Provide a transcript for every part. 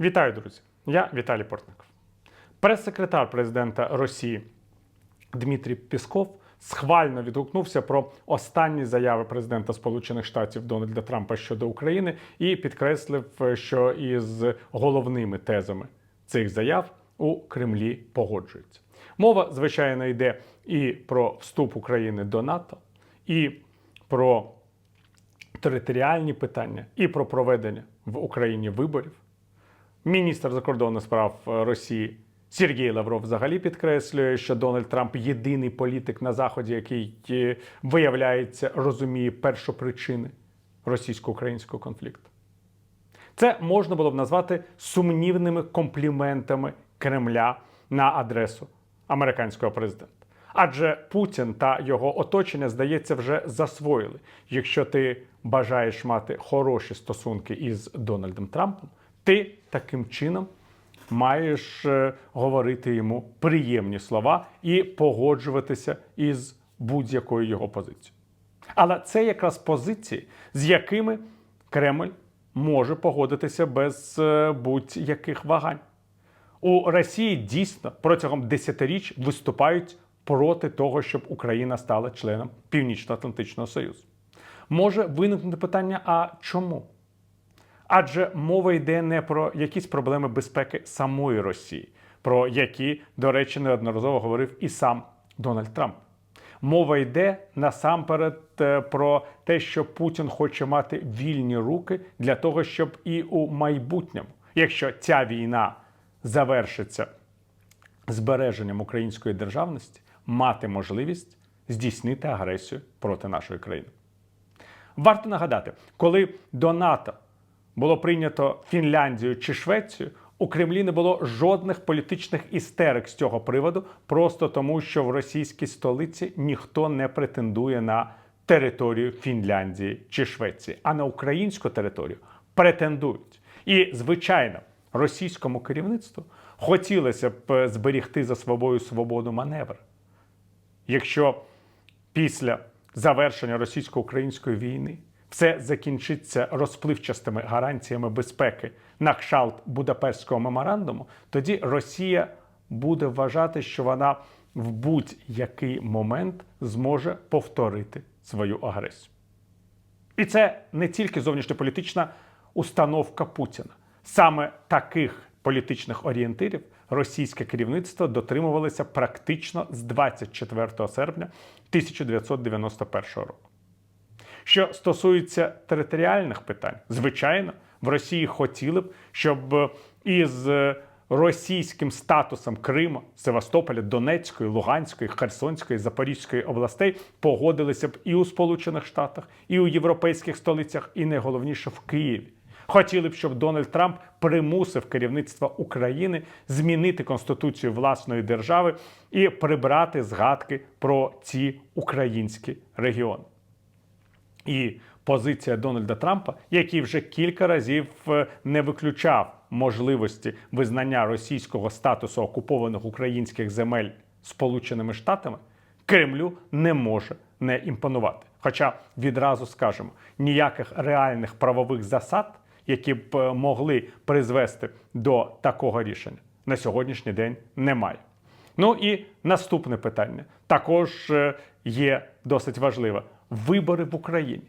Вітаю, друзі! Я Віталій Портников. Прес-секретар президента Росії Дмитрій Пісков схвально відгукнувся про останні заяви президента Сполучених Штатів Дональда Трампа щодо України і підкреслив, що із головними тезами цих заяв у Кремлі погоджуються. Мова, звичайно, йде і про вступ України до НАТО, і про територіальні питання, і про проведення в Україні виборів. Міністр закордонних справ е, Росії Сергій Лавров взагалі підкреслює, що Дональд Трамп єдиний політик на заході, який е, виявляється, розуміє першопричини російсько-українського конфлікту. Це можна було б назвати сумнівними компліментами Кремля на адресу американського президента. Адже Путін та його оточення, здається, вже засвоїли. Якщо ти бажаєш мати хороші стосунки із Дональдом Трампом, ти таким чином маєш е, говорити йому приємні слова і погоджуватися із будь-якою його позицією. Але це якраз позиції, з якими Кремль може погодитися без е, будь-яких вагань. У Росії дійсно протягом десятиріч виступають проти того, щоб Україна стала членом Північно-Атлантичного Союзу. Може виникнути питання: а чому? Адже мова йде не про якісь проблеми безпеки самої Росії, про які, до речі, неодноразово говорив і сам Дональд Трамп. Мова йде насамперед е, про те, що Путін хоче мати вільні руки для того, щоб і у майбутньому, якщо ця війна завершиться збереженням української державності, мати можливість здійснити агресію проти нашої країни. Варто нагадати, коли до НАТО було прийнято Фінляндію чи Швецію, у Кремлі не було жодних політичних істерик з цього приводу, просто тому, що в російській столиці ніхто не претендує на територію Фінляндії чи Швеції, а на українську територію претендують. І, звичайно, російському керівництву хотілося б зберігти за собою свободу маневр. Якщо після завершення російсько-української війни все закінчиться розпливчастими гарантіями безпеки на кшалт Будапештського меморандуму, тоді Росія буде вважати, що вона в будь-який момент зможе повторити свою агресію. І це не тільки зовнішньополітична установка Путіна. Саме таких політичних орієнтирів російське керівництво дотримувалося практично з 24 серпня 1991 року. Що стосується територіальних питань, звичайно, в Росії хотіли б, щоб із російським статусом Криму, Севастополя, Донецької, Луганської, Херсонської, Запорізької областей погодилися б і у Сполучених Штатах, і у європейських столицях, і найголовніше в Києві. Хотіли б, щоб Дональд Трамп примусив керівництво України змінити конституцію власної держави і прибрати згадки про ці українські регіони. І позиція Дональда Трампа, який вже кілька разів е, не виключав можливості визнання російського статусу окупованих українських земель Сполученими Штатами, Кремлю не може не імпонувати. Хоча відразу скажемо, ніяких реальних правових засад, які б е, могли призвести до такого рішення, на сьогоднішній день немає. Ну і наступне питання також е, є досить важливе: вибори в Україні.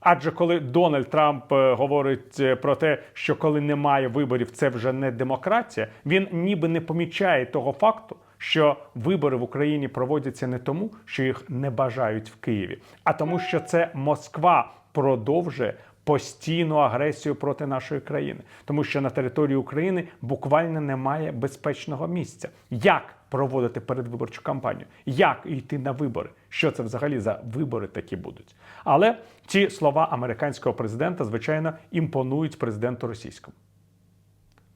Адже коли Дональд Трамп е, говорить е, про те, що коли немає виборів, це вже не демократія, він ніби не помічає того факту, що вибори в Україні проводяться не тому, що їх не бажають в Києві, а тому, що це Москва продовжує постійну агресію проти нашої країни, тому що на території України буквально немає безпечного місця. Як проводити передвиборчу кампанію? Як йти на вибори? Що це взагалі за вибори такі будуть? Але ці слова американського президента, звичайно, імпонують президенту російському.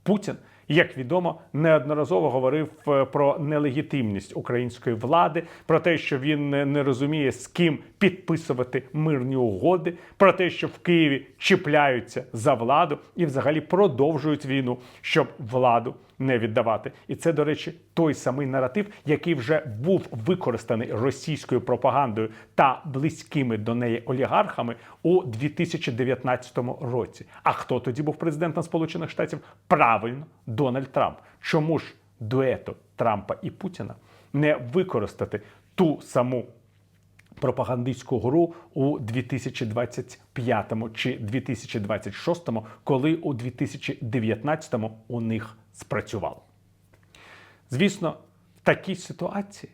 Путін, як відомо, неодноразово говорив е, про нелегітимність української влади, про те, що він не не розуміє, з ким підписувати мирні угоди, про те, що в Києві чіпляються за владу і взагалі продовжують війну, щоб владу не віддавати. І це, до речі, той самий наратив, який вже був використаний російською пропагандою та близькими до неї олігархами у 2019 році. А хто тоді був президентом Сполучених Штатів? Правильно, Дональд Трамп. Чому ж дуету Трампа і Путіна не використати ту саму пропагандистську гру у 2025 чи 2026, коли у 2019 у них спрацювало. Звісно, в такій ситуації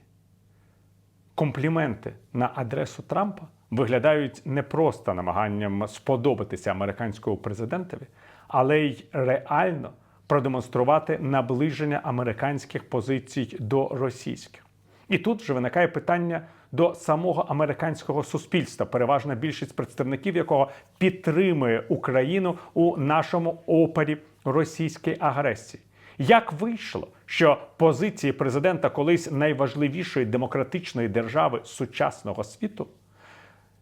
компліменти на адресу Трампа виглядають не просто намаганням сподобатися американському президентові, але й реально продемонструвати наближення американських позицій до російських. І тут вже виникає питання до самого американського суспільства, переважна більшість представників якого підтримує Україну у нашому опорі російської агресії. Як вийшло, що позиції президента колись найважливішої демократичної держави сучасного світу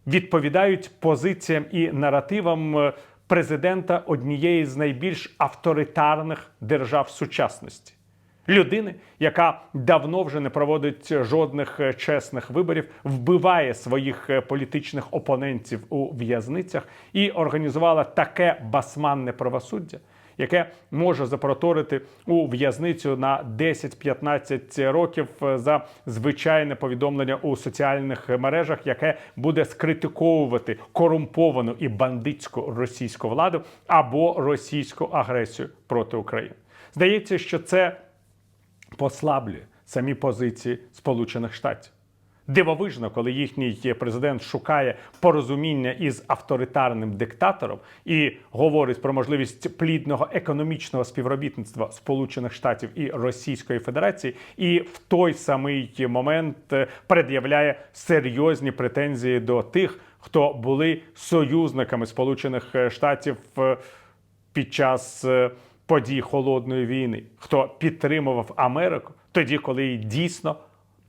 відповідають позиціям і наративам е, президента однієї з найбільш авторитарних держав сучасності? Людини, яка давно вже не проводить жодних е, чесних виборів, вбиває своїх е, політичних опонентів у в'язницях і організувала таке басманне правосуддя, яке може запроторити у в'язницю на 10-15 років е, за звичайне повідомлення у соціальних мережах, яке буде скритиковувати корумповану і бандитську російську владу або російську агресію проти України. Здається, що це послаблює самі позиції Сполучених Штатів. Дивовижно, коли їхній президент шукає порозуміння із авторитарним диктатором і говорить про можливість плідного економічного співробітництва Сполучених Штатів і Російської Федерації, і в той самий момент е, пред'являє серйозні претензії до тих, хто були союзниками Сполучених Штатів е, під час е, подій холодної війни, хто підтримував Америку тоді, коли дійсно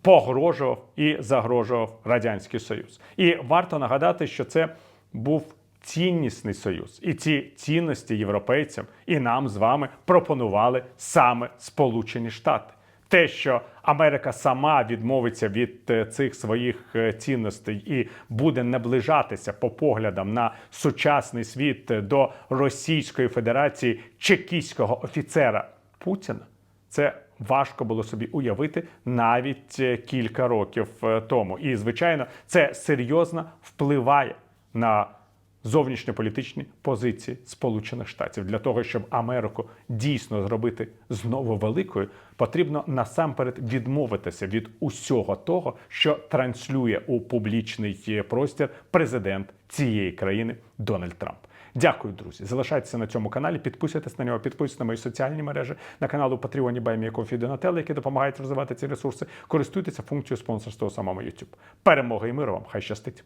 погрожував і загрожував радянський союз. І варто нагадати, що це був ціннісний союз, і ці цінності європейцям і нам з вами пропонували саме Сполучені Штати. Те, що Америка сама відмовиться від е, цих своїх е, цінностей і буде наближатися по поглядам на сучасний світ е, до Російської Федерації чекійського офіцера Путіна, це важко було собі уявити навіть е, кілька років е, тому. І, звичайно, це серйозно впливає на зовнішньополітичні позиції Сполучених Штатів для того, щоб Америку дійсно зробити знову великою, потрібно насамперед відмовитися від усього того, що транслює у публічний е, простір президент цієї країни Дональд Трамп. Дякую, друзі. Залишайтеся на цьому каналі, підписуйтесь на нього, підписуйтесь на мої соціальні мережі, на канал у Patreon Баймі Кофі Донателли, які допомагають розвивати ці ресурси. Користуйтеся функцією спонсорства у самому YouTube. Перемоги і миру вам! Хай щастить!